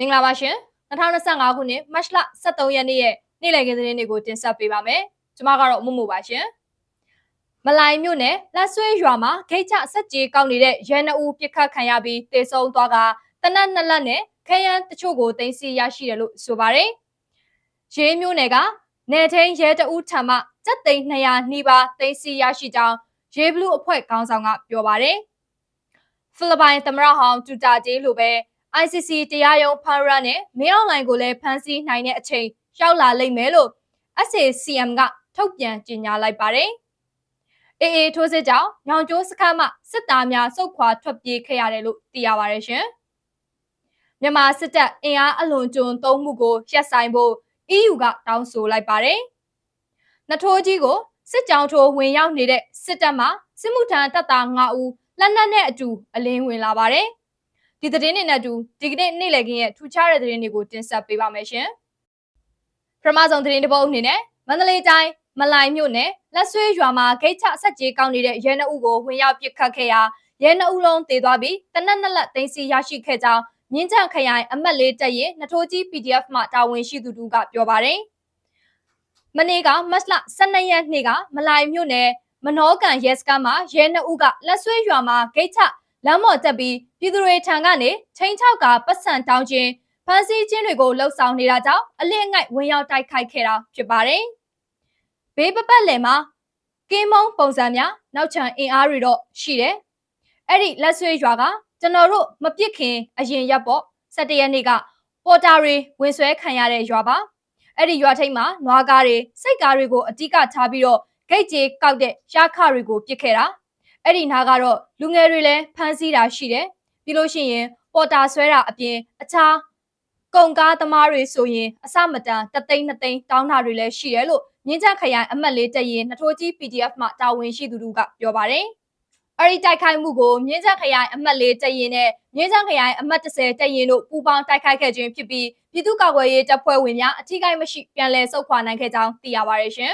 မင်္ဂလာပါရှင်2025ခုနှစ်မတ်လ23ရက်နေ့ရဲ့နေ့လည်ခင်းသတင်းတွေကိုတင်ဆက်ပေးပါမယ်ကျွန်မကတော့မှုမှုပါရှင်မလိုင်မြို့နယ်လက်ဆွဲရွာမှာဂိတ်ချစက်ကြီးကောက်နေတဲ့ရဲနှအူးပြစ်ခတ်ခံရပြီးတေဆုံးသွားကတနက်နှစ်လက်နဲ့ခရမ်းတချို့ကိုတင်စီရရှိတယ်လို့ဆိုပါတယ်ရေးမြို့နယ်ကနယ်ထင်းရဲတအူးထံမှစက်သိန်း200နီးပါးတင်စီရရှိကြောင်းရေဘလူးအဖွဲ့ခေါင်းဆောင်ကပြောပါတယ်ဖိလစ်ပိုင်သမ္မတဟောင်းတူတာဂျေလိုပဲ ICC တရားရုံးဖမ်းရနဲ့မင်းအောင်လိုင်ကိုလည်းဖမ်းဆီးနိုင်တဲ့အချိန်ရောက်လာလိမ့်မယ်လို့ SACM ကထုတ်ပြန်ကြေညာလိုက်ပါတယ်။အေးအေးထိုးစစ်ကြောင့်ညောင်ကျိုးစခန်းမှစစ်သားများစုခွာထွက်ပြေးခဲ့ရတယ်လို့သိရပါတယ်ရှင်။မြန်မာစစ်တပ်အင်အားအလွန်ကျွံသုံးမှုကိုရပ်ဆိုင်ဖို့ EU ကတောင်းဆိုလိုက်ပါတယ်။နထိုးကြီးကိုစစ်ကြောင်းထိုးဝင်ရောက်နေတဲ့စစ်တပ်မှစစ်မှုထမ်းတပ်သား9ဦးလက်နက်နဲ့အတူအလင်းဝင်လာပါတယ်။ ဒီသတင်းတွေနဲ့အတူဒီကနေ့နေ့လည်ခင်းရဲ့ထူခြားတဲ့သတင်းတွေကိုတင်ဆက်ပေးပါမယ်ရှင်။ပထမဆုံးသတင်းတစ်ပုဒ်အနေနဲ့မန္တလေးတိုင်းမလိုင်မြို့နယ်လက်ဆွေးရွာမှာဂိတ်ချဆက်ကြီးကောင်းနေတဲ့ရဲနှအုပ်ကိုဝင်ရောက်ပစ်ခတ်ခဲ့ရာရဲနှအုပ်လုံးတေသွားပြီးတနက်နှစ်လက်သိမ်းဆီးရရှိခဲ့ကြောင်းမြင်းချခရိုင်အမတ်လေးတပ်ရဲ့နထိုးကြီး PDF မှတာဝန်ရှိသူတို့ကပြောပါတယ်။မနေ့ကမတ်လ12ရက်နေ့ကမလိုင်မြို့နယ်မနောကန်ရဲစခန်းမှာရဲနှအုပ်ကလက်ဆွေးရွာမှာဂိတ်ချ လမ်းမော်တက်ပြီးပြည်သူတွေထံကနေချိန်ချောက်ကပတ်စံတောင်းခြင်းဖမ်းဆီးခြင်းတွေကိုလှုပ်ဆောင်နေတာကြောင့်အလစ်အငိုက်ဝင်ရောက်တိုက်ခိုက်ခဲ့တာဖြစ်ပါတယ်။ဘေးပပတ်လည်မှာကင်းမုံပုံစံများနောက်ချန်အင်အားတွေတော့ရှိတယ်။အဲ့ဒီလက်ဆွေးရွာကကျွန်တော်တို့မပစ်ခင်အရင်ရက်ပေါ့၁၇ရက်နေ့ကပေါ်တာတွေဝင်ဆွဲခံရတဲ့ရွာပါ။အဲ့ဒီရွာထိပ်မှာနွားကားတွေစိတ်ကားတွေကိုအတိကထားပြီးတော့ဂိတ်ကြီးကောက်တဲ့ရှားခတွေကိုပစ်ခဲ့တာ အဲ့ဒီနားကတော့လူငယ်တွေလည်းဖမ်းဆီးတာရှိတယ်ပြီးလို့ရှိရင်ပေါ်တာဆွဲတာအပြင်အခြားကုန်ကားသမားတွေဆိုရင်အစမတန်တသိန်းနှစ်သိန်းတောင်းတာတွေလည်းရှိတယ်လို့မြင်းချခရိုင်အမှတ်လေးတရင်နှထိုးကြီး PDF မှတာဝန်ရှိသူတို့ကပြောပါတယ်အဲ့ဒီတိုက်ခိုက်မှုကိုမြင်းချခရိုင်အမှတ်လေးတရင်နဲ့မြင်းချခရိုင်အမှတ်30တရင်တို့ပူးပေါင်းတိုက်ခိုက်ခဲ့ခြင်းဖြစ်ပြီးပြည်သူ့ကာကွယ်ရေးတပ်ဖွဲ့ဝင်များအထူးကိမရှိပြန်လည်ဆုတ်ခွာနိုင်ခဲ့ကြောင်းသိရပါတယ်ရှင်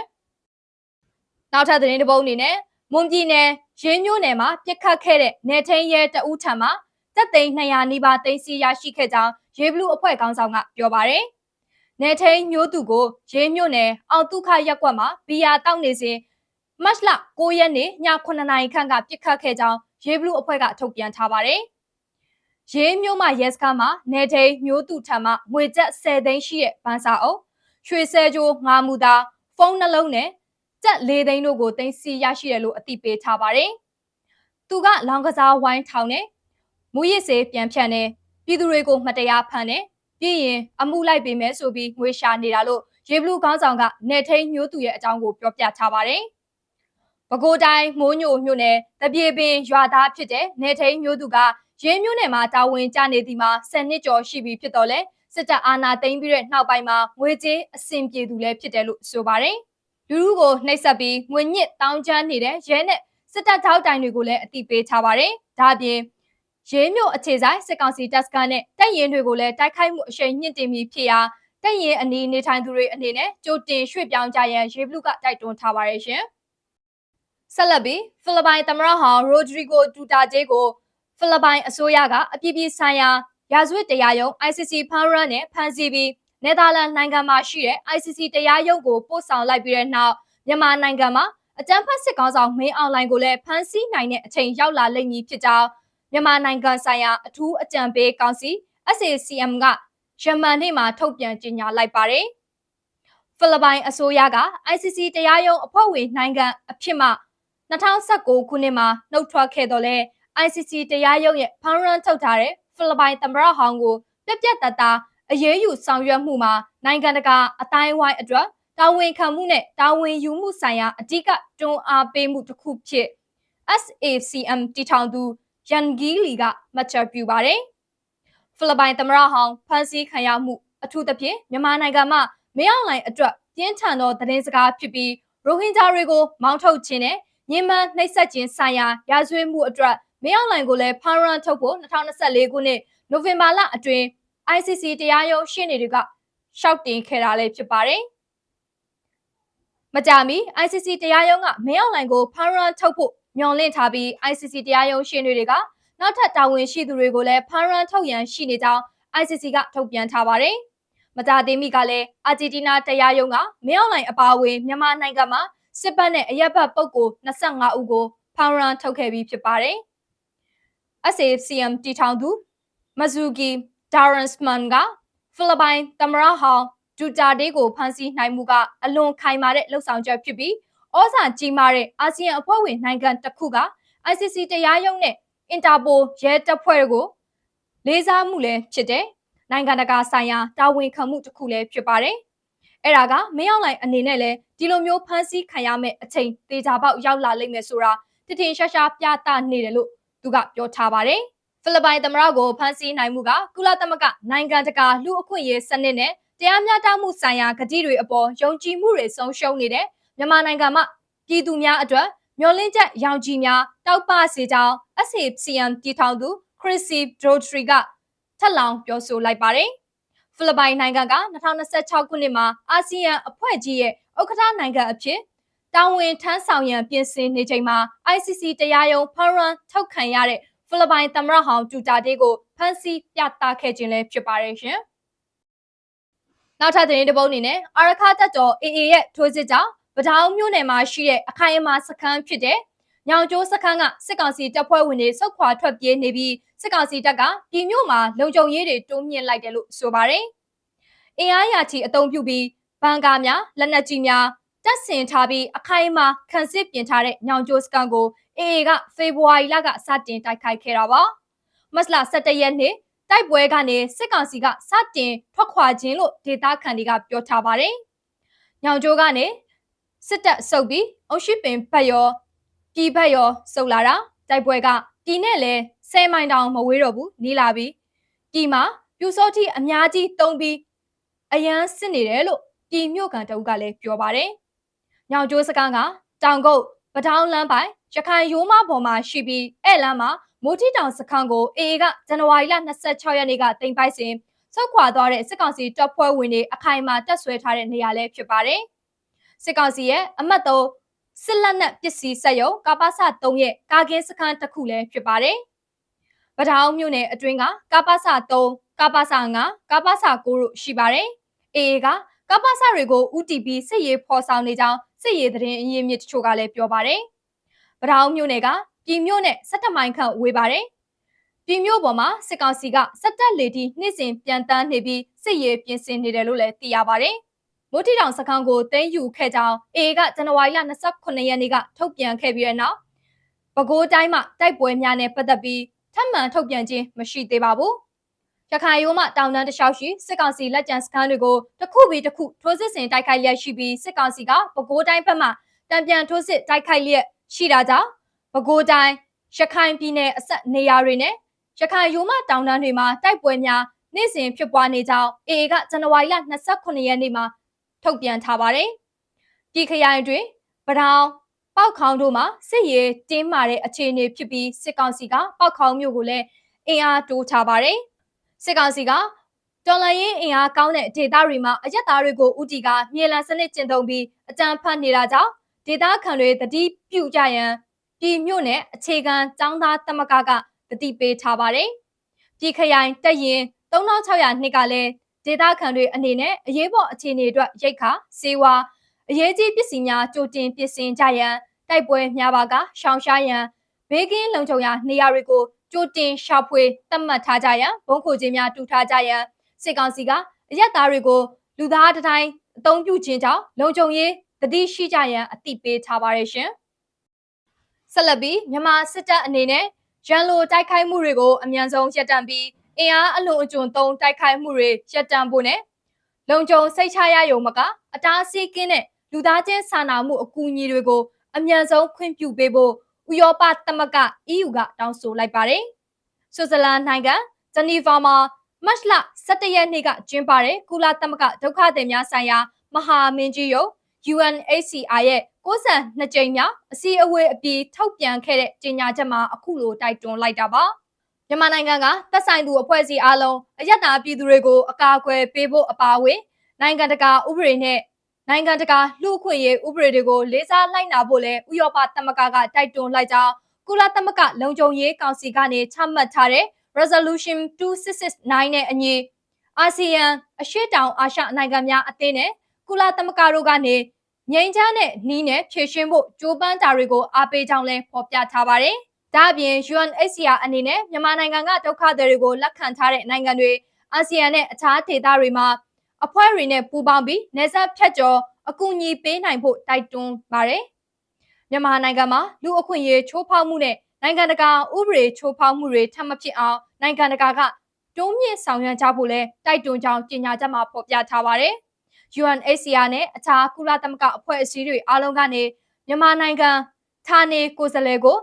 ။နောက်ထပ်သတင်းတစ်ပုဒ်အနေနဲ့ မွန်ပြည်နယ်ရင်းမျိုးနယ်မှာပြစ်ခတ်ခဲ့တဲ့နေထင်းရဲတအူးထံမှာတပ်သိန်း200နီးပါးသိမ်းဆည်းရရှိခဲ့ကြောင်းရေဘလူးအဖွဲ့ခေါင်းဆောင်ကပြောပါတယ်။နေထင်းမျိုးသူကိုရင်းမျိုးနယ်အောင်တုခရက်ကွက်မှာဘီယာတောက်နေစဉ်မတ်လ9ရက်နေ့ည9နာရီခန့်ကပြစ်ခတ်ခဲ့ကြောင်းရေဘလူးအဖွဲ့ကထုတ်ပြန်ထားပါတယ်။ရေးမျိုးမှာရဲစခန်းမှာနေထိန်မျိုးသူထံမှငွေကျပ်10သိန်းရှိတဲ့ဗန်စာအုပ်ရွှေဆဲကြိုးငါမူသားဖုန်းနှလုံးနဲ့ ကျပ်၄သိန်းတို့ကိုတင်စီရရှိတယ်လို့အသိပေးထားပါတယ်။သူကလောင်ကစားဝိုင်းထောင်နဲ့မူရစ်စေးပြန်ဖြန့်နေပြည်သူတွေကိုမတရားဖမ်းနေပြီးရင်အမှုလိုက်ပေးမယ်ဆိုပြီးငွေရှာနေတာလို့ရေဘလူးခေါင်းဆောင်ကနေထိန်မျိုးသူရဲ့အကြောင်းကိုပြောပြထားပါတယ်။ပဲခူးတိုင်းမိုးညိုမြို့နယ်တပြေပင်ရွာသားဖြစ်တဲ့နေထိန်မျိုးသူကရင်းမျိုးနယ်မှာတာဝန်ကျနေသည်မှာ10နှစ်ကျော်ရှိပြီဖြစ်တော့လဲစစ်တပ်အာဏာသိမ်းပြီးတဲ့နောက်ပိုင်းမှာငွေကြေးအဆင်ပြေသူလည်းဖြစ်တယ်လို့ဆိုပါတယ်။ လူလူကိုနှိပ်စက်ပြီးငွေညစ်တောင်းချမ်းနေတဲ့ရဲနဲ့စစ်တပ်ထောက်တိုင်တွေကိုလည်းအတိပေးထားပါတယ်။ဒါ့အပြင်ရဲမြို့အခြေဆိုင်စစ်ကောင်စီတပ်စခန်းနဲ့တပ်ရင်တွေကိုလည်းတိုက်ခိုက်မှုအရှိန်မြင့်တင်ပြီးဖြစ်ရာတပ်ရင်အနီးနေထိုင်သူတွေအနေနဲ့ကြိုတင်ရွှေ့ပြောင်းကြရန်ရေဘလူးကတိုက်တွန်းထားပါတယ်ရှင်။ဆက်လက်ပြီးဖိလစ်ပိုင်သမ္မတဟောင်းရိုဒရီဂိုဒူတာဂျေကိုဖိလစ်ပိုင်အစိုးရကအပြည့်ပြည့်ဆိုင်ရာရာဇဝတ်တရားရုံး ICC ဖမ်းရနဲ့ဖမ်းဆီးပြီး နယ်သာလန်နိုင်ငံမှာရှိတဲ့ ICC တရားရုံးကိုပို့ဆောင်လိုက်ပြီးတဲ့နောက်မြန်မာနိုင်ငံမှာအကြမ်းဖက်စစ်ကောင်ဆောင်မင်းအောင်လှိုင်ကိုလည်းဖမ်းဆီးနိုင်တဲ့အချိန်ရောက်လာလိမ့်မည်ဖြစ်ကြောင်းမြန်မာနိုင်ငံဆိုင်ရာအထူးအကြံပေးကောင်စီ SACM ကယမန်နေ့မှာထုတ်ပြန်ကြေညာလိုက်ပါတယ်။ဖိလစ်ပိုင်အစိုးရက ICC တရားရုံးအဖွဲ့ဝင်နိုင်ငံအဖြစ်မှ2019ခုနှစ်မှာနှုတ်ထွက်ခဲ့တော့လဲ ICC တရားရုံးရဲ့ဖမ်းရန်ထုတ်ထားတဲ့ဖိလစ်ပိုင်သမ္မတဟောင်းကိုပြက်ပြက်တသား အရေးယူဆောင်ရွက်မှုမှာနိုင်ငံတကာအတိုင်းအဝိုင်းအတွက်တာဝန်ခံမှုနဲ့တာဝန်ယူမှုဆိုင်ရာအဓိကတွန်းအားပေးမှုတစ်ခုဖြစ် SACM တည်ထောင်သူယန်ဂီလီကမှတ်ချက်ပြုပါတယ်။ဖိလစ်ပိုင်သမ္မတဟောင်းဖန်ဆီးခံရမှုအထူးသဖြင့်မြန်မာနိုင်ငံမှာမင်းအောင်လှိုင်အတွက်ပြင်းထန်သောသတင်းစကားဖြစ်ပြီးရိုဟင်ဂျာတွေကိုမောင်းထုတ်ခြင်းနဲ့ညှဉ်းပန်းနှိပ်စက်ခြင်းဆိုင်ရာရာဇဝတ်မှုအတွက်မင်းအောင်လှိုင်ကိုလည်းဖမ်းရန်ထုတ်ဖို့2024ခုနှစ်နိုဝင်ဘာလအတွင်း ICC တရားရုံးရှင်းနေတွေကရှောက်တင်ခဲ့တာလည်းဖြစ်ပါတယ်။မကြမီ ICC တရားရုံးကမင်းအောင်လှိုင်ကိုဖမ်းရန်ထုတ်ဖို့ညွှန်လင့်ထားပြီး ICC တရားရုံးရှင်းတွေကနောက်ထပ်တာဝန်ရှိသူတွေကိုလည်းဖမ်းရန်ထုတ်ရန်ရှိနေကြောင်း ICC ကထုတ်ပြန်ထားပါတယ်။မကြသေးမီကလည်းအာဂျင်တီးနားတရားရုံးကမင်းအောင်လှိုင်အပါအဝင်မြန်မာနိုင်ငံမှာစစ်ပတ်နဲ့အရက်ဘတ်ပုဂ္ဂိုလ်25ဦးကိုဖောင်ရန်ထုတ်ခဲ့ပြီးဖြစ်ပါတယ်။ SACM တီထောင်သူမဇူကီ ဒါရန်စမန်ကဖိလစ်ပိုင်သမ္မတဟောင်းဒူတာဒေးကိုဖမ်းဆီးနိုင်မှုကအလွန်ခိုင်မာတဲ့လှုပ်ဆောင်ချက်ဖြစ်ပြီးဩဇာကြီးမားတဲ့အာဆီယံအဖွဲ့ဝင်နိုင်ငံတစ်ခုက ICC တရားရုံးနဲ့အင်တာပိုရဲတပ်ဖွဲ့ကိုလေးစားမှုလည်းဖြစ်တယ်။နိုင်ငံတကာဆိုင်ရာတာဝန်ခံမှုတစ်ခုလည်းဖြစ်ပါတယ်။အဲ့ဒါကမင်းအောင်လှိုင်အနေနဲ့လည်းဒီလိုမျိုးဖမ်းဆီးခံရမယ့်အချိန်တေချာပေါက်ရောက်လာလိမ့်မယ်ဆိုတာတထင်ရှားရှားပြသနေတယ်လို့သူကပြောထားပါတယ်။ ဖိလစ်ပိုင်သမ္မတကိုဖမ်းဆီးနိုင်မှုကကုလသမဂ္ဂနိုင်ငံတကာလူအခွင့်အရေးစနစ်နဲ့တရားမျှတမှုဆိုင်ရာကတိတွေအပေါ်ယုံကြည်မှုတွေဆုံးရှုံးနေတဲ့မြန်မာနိုင်ငံမှာပြည်သူများအတွက်မျောလင့်ချက်ရောင်ကြီးများတောက်ပစေကြောင်း SACM တည်ထောင်သူခရစ်စီဒရိုထရီကထပ်လောင်းပြောဆိုလိုက်ပါတယ်။ဖိလစ်ပိုင်နိုင်ငံက2026ခုနှစ်မှာအာဆီယံအဖွဲ့ကြီးရဲ့ဥက္ကဋ္ဌနိုင်ငံအဖြစ်တာဝန်ထမ်းဆောင်ရန်ပြင်ဆင်နေချိန်မှာ ICC တရားရုံးဖရန်ထုတ်ခံရတဲ့ ဖိလစ်ပိုင်သမ္မတဟောင်းဒူတာတေးကိုဖမ်းဆီးပြသခဲ့ခြင်းလည်းဖြစ်ပါတယ်ရှင်။နောက်ထပ်သတင်းတစ်ပုဒ်အနေနဲ့အာရခတပ်တော် AA ရဲ့ထိုးစစ်ကြောင့်ပဒေါင်းမြို့နယ်မှာရှိတဲ့အခိုင်အမာစခန်းဖြစ်တဲ့ညောင်ကျိုးစခန်းကစစ်ကောင်စီတပ်ဖွဲ့ဝင်တွေစုခွာထွက်ပြေးနေပြီးစစ်ကောင်စီတပ်ကပြည်မြို့မှာလုံခြုံရေးတွေတိုးမြင့်လိုက်တယ်လို့ဆိုပါတယ်။အင်အားရာချီအုံပြုပြီးဘန်ကာများလက်နက်ကြီးများ တပ်ဆင်ထားပြီးအခိုင်အမာခံစစ်ပြင်ထားတဲ့ညောင်ကျိုးစခန်းကိုအေအေကဖေဖော်ဝါရီလကစတင်တိုက်ခိုက်ခဲ့တာပါ။မတ်လ17ရက်နေ့တိုက်ပွဲကနေစစ်ကောင်စီကစတင်ထွက်ခွာခြင်းလို့ဒေသခံတွေကပြောထားပါတယ်။ညောင်ကျိုးကနေစစ်တပ်စုပ်ပြီးအုံရှိပင်ဘက်ရောပြည်ဘက်ရောစုပ်လာတာတိုက်ပွဲကပြည်နဲ့လဲ10မိုင်တောင်မဝေးတော့ဘူးနီးလာပြီးပြည်မှာပြူစောတိအများကြီးတုံးပြီးအရန်စစ်နေတယ်လို့ပြည်မြို့ကန်တအုပ်ကလည်းပြောပါတယ်။ ညောင်ကျိုးစကန်းကတောင်ကုတ်ပထောင်းလမ်းပိုင်ရခိုင်ရိုးမပေါ်မှာရှိပြီးအဲ့လမ်းမှာမိုးတီတောင်စခန်းကိုအေအေကဇန်နဝါရီလ26ရက်နေ့ကတင်ပိုက်စဉ်ဆုတ်ခွာသွားတဲ့စစ်ကောင်စီတပ်ဖွဲ့ဝင်တွေအခိုင်အမာတပ်ဆွဲထားတဲ့နေရာလည်းဖြစ်ပါတယ်။စစ်ကောင်စီရဲ့အမတ်3စစ်လက်နက်ပစ္စည်းစက်ရုံကာပါစ3ရဲ့ကာကင်းစခန်းတစ်ခုလည်းဖြစ်ပါတယ်။ဗထောင်းမြို့နယ်အတွင်းကကာပါစ3ကာပါစ5ကာပါစ9တို့ရှိပါတယ်။အေအေကကာပါစတွေကို UTP စစ်ရေးဖော်ဆောင်နေကြောင်း စစ်ရေးသတင်းအရင်းမြစ်တချို့ကလည်းပြောပါတယ်။ဗထောင်းမြို့နယ်ကပြည်မြို့နဲ့17မိုင်ခန့်ဝေးပါတယ်။ပြည်မြို့ပေါ်မှာစစ်ကောင်စီကစက်တက်လေတီနှိမ့်စင်ပြန်တန်းနေပြီးစစ်ရေးပြင်ဆင်နေတယ်လို့လည်းသိရပါတယ်။မိုးထီတောင်စခန်းကိုတင်းယူခဲ့ကြောင်းအေကဇန်နဝါရီလ29ရက်နေ့ကထုတ်ပြန်ခဲ့ပြီးတဲ့နောက်ပဲခူးတိုင်းမှာတိုက်ပွဲများနဲ့ပတ်သက်ပြီးထပ်မံထုတ်ပြန်ခြင်းမရှိသေးပါဘူး။ ရခိုင်ရိုးမှတောင်တန်းတလျှောက်ရှိစစ်ကောင်စီလက်ကျန်စခန်းတွေကိုတစ်ခုပြီးတစ်ခုထိုးစစ်ဆင်တိုက်ခိုက်လျက်ရှိပြီးစစ်ကောင်စီကပဲခူးတိုင်းဘက်မှတံပြန်ထိုးစစ်တိုက်ခိုက်လျက်ရှိတာကြောင့်ပဲခူးတိုင်းရခိုင်ပြည်နယ်အဆက်နေရာတွေနဲ့ရခိုင်ရိုးမှတောင်တန်းတွေမှာတိုက်ပွဲများနေ့စဉ်ဖြစ်ပွားနေကြောင်းအေကဇန်နဝါရီလ29ရက်နေ့မှာထုတ်ပြန်ထားပါတယ်။ပြည်ခရိုင်တွင်ပထောင်ပောက်ခေါင်းတို့မှာစစ်ရေးတင်းမာတဲ့အခြေအနေဖြစ်ပြီးစစ်ကောင်စီကပောက်ခေါင်းမျိုးကိုလည်းအင်အားတိုးထားပါတယ်။ စစ်ကောင်စီကတော်လရင်အင်အားကောင်းတဲ့ဒေသတွေမှာအရက်သားတွေကိုဥတီကမြေလံစနစ်ကျင့်သုံးပြီးအကြမ်းဖက်နေတာကြောင့်ဒေသခံတွေတတိပြုကြရန်ပြည်မြို့နယ်အခြေခံចောင်းသားတမကကတတိပေးထားပါတယ်။ပြည်ခရိုင်တက်ရင်3600နှစ်ကလည်းဒေသခံတွေအနေနဲ့အရေးပေါ်အခြေအနေအတွက်ရိတ်ခါစေဝါအရေးကြီးပစ္စည်းများကြိုတင်ပြင်ဆင်ကြရန်တိုက်ပွဲများပါကရှောင်ရှားရန်ဘေးကင်းလုံခြုံရာနေရာတွေကို ကြိုတင်ရှာဖွေသတ်မှတ်ထားကြရန်ဘုံခိုခြင်းများတူထားကြရန်စစ်ကောင်စီကအရက်သားတွေကိုလူသားတတိုင်းအုံပြုခြင်းကြောင့်လုံခြုံရေးတတိရှိကြရန်အသိပေးထားပါရရှင်ဆက်လက်ပြီးမြန်မာစစ်တပ်အနေနဲ့ရန်လိုတိုက်ခိုက်မှုတွေကိုအမြန်ဆုံးရပ်တန့်ပြီးအင်အားအလွန်အကျွံသုံးတိုက်ခိုက်မှုတွေရပ်တန့်ဖို့နဲ့လုံခြုံစိတ်ချရယုံမကအတားအဆီးကင်းတဲ့လူသားချင်းစာနာမှုအကူအညီတွေကိုအမြန်ဆုံးခွင့်ပြုပေးဖို့ ဥရောပသမဂ္ဂ EU ကတောင်းဆိုလိုက်ပါတယ်။ဆွစ်ဇာလန်နိုင်ငံဂျနီဗာမှာမတ်လ17ရက်နေ့ကကျင်းပတဲ့ကုလသမဂ္ဂဒုက္ခသည်များဆိုင်ရာမဟာမင်းကြီးရုံး UNHCR ရဲ့62ကြိမ်မြောက်အစည်းအဝေးအပြီးထုတ်ပြန်ခဲ့တဲ့ကြေညာချက်မှာအခုလိုတိုက်တွန်းလိုက်တာပါ။မြန်မာနိုင်ငံကသက်ဆိုင်သူအဖွဲ့အစည်းအလုံးအယက်သားပြည်သူတွေကိုအကာအကွယ်ပေးဖို့အပါအဝင်နိုင်ငံတကာဥပဒေနဲ့ နိုင်ငံတကာလူ့အခွင့်အရေးဥပဒေတွေကိုလေးစားလိုက်နာဖို့လဲဥရောပသမဂ္ဂကတိုက်တွန်းလိုက်ကြောင်းကုလသမဂ္ဂလုံခြုံရေးကောင်စီကနေချမှတ်ထားတဲ့ Resolution 2669နဲ့အညီအာဆီယံအရှေ့တောင်အာရှနိုင်ငံများအသင်းနဲ့ကုလသမဂ္ဂတို့ကနေငြိမ်းချမ်းတဲ့နှီးနဲ့ဖြည့်ရှင်းဖို့ကြိုးပမ်းတာတွေကိုအားပေးကြောင်းလည်းဖော်ပြထားပါတယ်။ဒါ့အပြင် UNHCR အနေနဲ့မြန်မာနိုင်ငံကဒုက္ခသည်တွေကိုလက်ခံထားတဲ့နိုင်ငံတွေအာဆီယံနဲ့အခြားဒေသတွေမှာ အဖွဲ့တွေနဲ့ပူးပေါင်းပြီးနေဆက်ဖြတ်ကျော်အကူအညီပေးနိုင်ဖို့တိုက်တွန်းပါတယ်။မြန်မာနိုင်ငံမှာလူအခွင့်အရေးချိုးဖောက်မှုနဲ့နိုင်ငံတကာဥပဒေချိုးဖောက်မှုတွေထပ်မဖြစ်အောင်နိုင်ငံတကာကတွန်းမြင့်ဆောင်ရွက်ကြဖို့လဲတိုက်တွန်းကြောင်းကြေညာချက်မှာဖော်ပြထားပါတယ်။ UNHCR နဲ့အခြားကုလသမဂ္ဂအဖွဲ့အစည်းတွေအားလုံးကနေမြန်မာနိုင်ငံဌာနေကိုယ်စားလှယ်ကို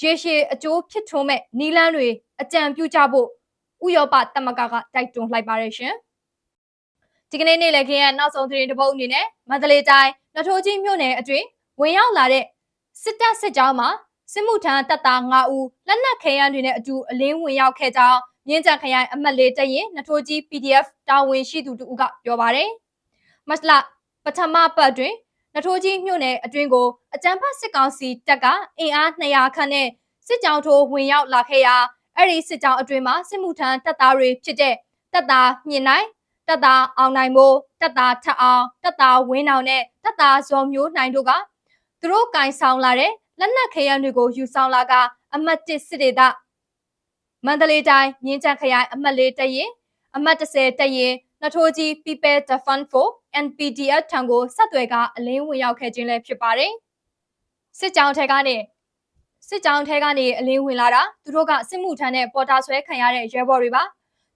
ရေရှည်အကျိုးဖြစ်ထွန်းမဲ့နီလန်းတွေအကြံပြုကြဖို့ဥရောပသမဂ္ဂကတိုက်တွန်းလိုက်ပါတယ်ရှင်။ ဒီကနေ့နေ့လည်ခင်းရဲ့နောက်ဆုံးသတင်းတစ်ပုဒ်အနေနဲ့မန္တလေးတိုင်းနထိုးကြီးမြို့နယ်အတွင်းဝင်ရောက်လာတဲ့စစ်တပ်စစ်ကြောင်းမှာစစ်မှုထမ်းတပ်သား9ဦးလက်နက်ခဲယမ်းတွေနဲ့အတူအလင်းဝင်ရောက်ခဲ့ကြောင်းမြင်းကြံခရိုင်အမှတ်လေးတရင်နထိုးကြီး PDF တာဝန်ရှိသူတို့ကပြောပါတယ်။မတ်လပထမပတ်တွင်နထိုးကြီးမြို့နယ်အတွင်းကိုအကြမ်းဖက်စစ်ကောင်စီတပ်ကအင်အား200ခန့်နဲ့စစ်ကြောင်းထိုးဝင်ရောက်လာခဲ့ရာအဲ့ဒီစစ်ကြောင်းအတွင်းမှာစစ်မှုထမ်းတပ်သားတွေဖြစ်တဲ့တပ်သားမြင့်နိုင် တပ်သားအောင်နိုင်မိုးတပ်သားထက်အောင်တပ်သားဝင်းအောင်နဲ့တပ်သားဇော်မျိုးနိုင်တို့ကသူတို့ကင်ဆောင်လာတဲ့လက်နက်ခဲယမ်းတွေကိုယူဆောင်လာကအမှတ်1စစ်ဒေသမန္တလေးတိုင်းမြင်းချခရိုင်အမှတ်၄တရင်အမှတ်30တရင်နထိုးကြီး People Defend for NPDF ထံကိုဆက်သွယ်ကအလင်းဝင်ရောက်ခဲ့ခြင်းလည်းဖြစ်ပါတယ်စစ်ကြောင်းထဲကနေစစ်ကြောင်းထဲကနေအလင်းဝင်လာတာသူတို့ကစစ်မှုထမ်းနဲ့ပေါ်တာဆွဲခံရတဲ့ရဲဘော်တွေပါ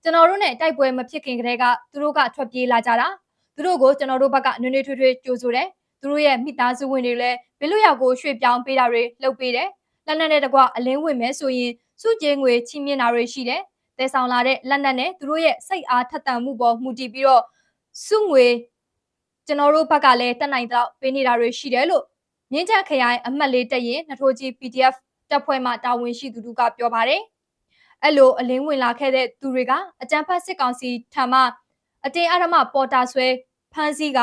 ကျွန်တော်တို့နဲ့တိုက်ပွဲမဖြစ်ခင်ကတည်းကသူတို့ကထွက်ပြေးလာကြတာသူတို့ကိုကျွန်တော်တို့ဘက်ကနွေးနွေးထွေးထွေးကြိုဆိုတယ်သူတို့ရဲ့မိသားစုဝင်တွေလည်းဘယ်လိုရောက်ကိုရွှေ့ပြောင်းပေးတာတွေလုပ်ပေးတယ်လက်နက်နဲ့တကွအလင်းဝင်မယ်ဆိုရင်စုကျင်းငွေချီးမြှင့်တာတွေရှိတယ်တဲဆောင်လာတဲ့လက်နက်နဲ့သူတို့ရဲ့စိတ်အားထက်သန်မှုပေါ်မူတည်ပြီးတော့စုငွေကျွန်တော်တို့ဘက်ကလည်းတက်နိုင်တော့ပေးနေတာတွေရှိတယ်လို့မြင်းချက်ခရိုင်အမှတ်လေးတက်ရင်နထိုးကြီး PDF တပ်ဖွဲ့မှတာဝန်ရှိသူတို့ကပြောပါတယ် အဲ့လိုအလင်းဝင်လာခဲ့တဲ့သူတွေကအကြံဖတ်စစ်ကောင်စီထံမှအတင်းအဓမ္မပေါ်တာဆွဲဖမ်းဆီးက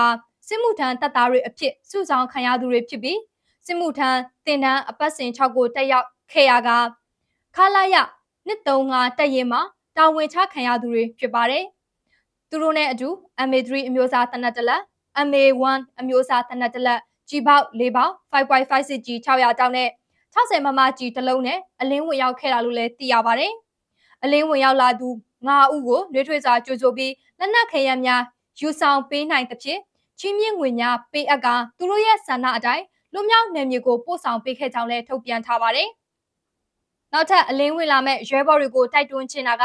စစ်မှုထမ်းတပ်သားတွေအဖြစ်စုဆောင်ခံရသူတွေဖြစ်ပြီးစစ်မှုထမ်းတင်တန်းအပတ်စဉ်6ကိုတက်ရောက်ခဲ့ရကခလာရ135တက်ရင်မှာတာဝန်ချခံရသူတွေဖြစ်ပါတယ်။သူတို့နဲ့အတူ MA3 အမျိုးအစားတနက်တလက် MA1 အမျိုးအစားတနက်တလက်ကြီးပေါက်၄ပေါက် 5.56G 600တောင်းနဲ့60မမ G တစ်လုံးနဲ့အလင်းဝင်ရောက်ခဲ့တာလို့လည်းသိရပါတယ်။ အလင်းဝင်ရောက်လာသူ9ဦးကိုနှွေးထွေးစွာကြိုဆိုပြီးလက်နက်ခဲယမ်းများယူဆောင်ပေးနိုင်သဖြင့်ချင်းမြင့်ငွေများပေးအပ်ကသူတို့ရဲ့ဆန္ဒအတိုင်းလူမြောက်နယ်မြေကိုပို့ဆောင်ပေးခဲ့ကြောင်းလည်းထုတ်ပြန်ထားပါတယ်။နောက်ထပ်အလင်းဝင်လာမဲ့ရဲဘော်တွေကိုတိုက်တွန်းချင်တာက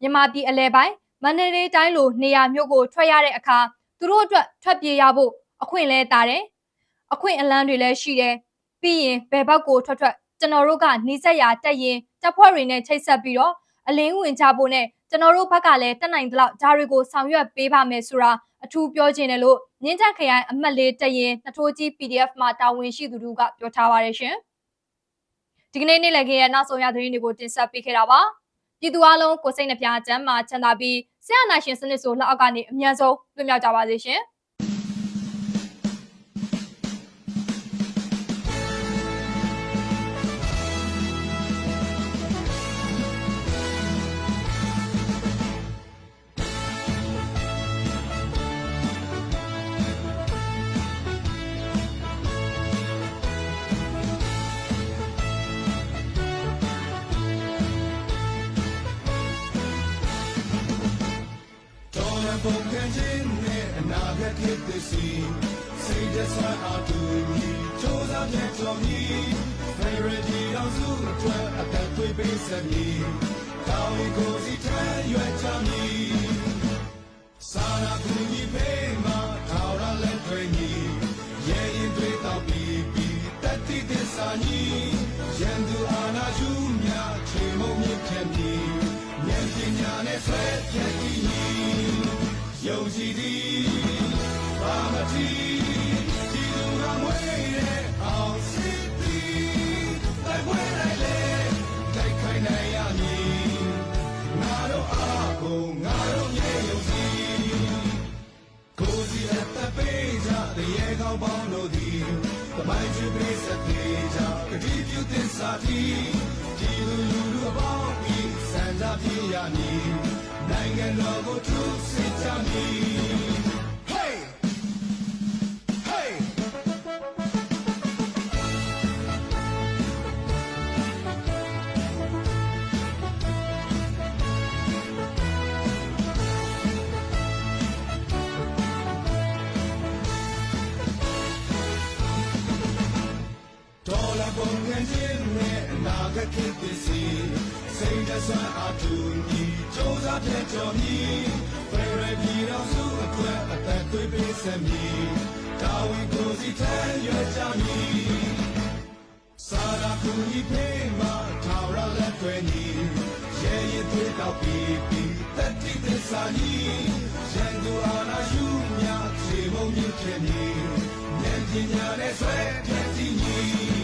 မြန်မာပြည်အလဲပိုင်းမန္တလေးတိုင်းလိုနေရာမျိုးကိုထွက်ရတဲ့အခါသူတို့အတွက်ထွက်ပြေးရဖို့အခွင့်လဲတာတယ်။အခွင့်အလန်းတွေလည်းရှိတယ်။ပြီးရင်ဘယ်ဘက်ကိုထွက်ထွက်ကျွန်တော်တို့ကနှီးဆက်ရာတက်ရင်တပ်ဖွဲ့တွေနဲ့ချိတ်ဆက်ပြီးတော့ အလင်းဝင်ကြဖို့နဲ့ကျွန်တော်တို့ဘက်ကလည်းတက်နိုင်သလောက်ဂျာတွေကိုဆောင်ရွက်ပေးပါမယ်ဆိုတာအထူးပြောချင်တယ်လို့မြင်းချက်ခရိုင်အမှတ်လေးတရင်နှထိုးကြီး PDF မှာတာဝန်ရှိသူတို့ကပြောထားပါတယ်ရှင်။ဒီကနေ့နေ့လည်ခင်းရဲ့နောက်ဆုံးရသတင်းတွေကိုတင်ဆက်ပေးခဲ့တာပါ။ပြည်သူအလုံးကိုစိတ်နှပြချမ်းမာချမ်းသာပြီးဆရာနာရှင်စနစ်ဆိုလက်အောက်ကနေအမြန်ဆုံးလွတ်မြောက်ကြပါစေရှင်။။ ဂတ်ဖြစ်သည်စီစိတ်သက်သာအတူကြီးကြိုးစားပြန်တော်မီဖေရဒီအောင်စုအတွက်အသက်သွေးပေးစမည်ကောင်းကိုစီထရွယ်ချမည်စာနာကူကြီးဖေးမှာထောက်ရလက်တွေညီရဲ့ရင်တွေတော့ပြီးပြီးတတိသစ္စာညီရန်သူအာနာယူမြချေမုံမြင့်ဖြစ်မည်ဉာဏ်ပညာနဲ့ဆွဲပြည့်ဤယုံကြည်သည် တဲ့ရေကောင်းပေါင်းတို့သည်တမိုင်းချစ်ပေးစတဲ့ကြကတိပြုသစ္စာတီဒီလူလူတို့အပေါင်းဤစံန္ဒပြရမည်နိုင်ငံတော်ကိုထုစစ်ကြမည် ပုံငန်းချင်းနဲ့အနာဂတ်ခေတ်သစ်စီစိတ်တဆွမ်းအားတူညီစ조사ပြတ်ကျော်မီဖရရပြည်တော်စုအတွက်အသက်သွေးပေးဆက်မည်တာဝန်ကိုစီထမ်းရွက်ကြမည်စာရာကူညီဖေးမှာထာဝရလက်တွေညီရဲရင်သွေးတောက်ပြီးပြီးတက်တိသစ္စာညီရန်သူအာနာယူမြခြေမုံမြင့်ခဲ့မည်ဉာဏ်ပညာနဲ့ဆွဲပြည့်စည်ညီယုံ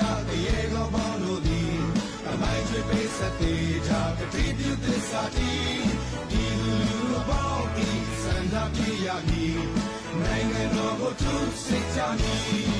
ကြတဲ့ရေကောင်းပေါင်းတို့သည်အမိုင်းချွေပေးဆက်သေးကြကတိပြုသစ္စာတီဒီလူလူပေါင်းဒီစန္ဒပြရမည်နိုင်ငံတော်ကိုသူစစ်ကြမည်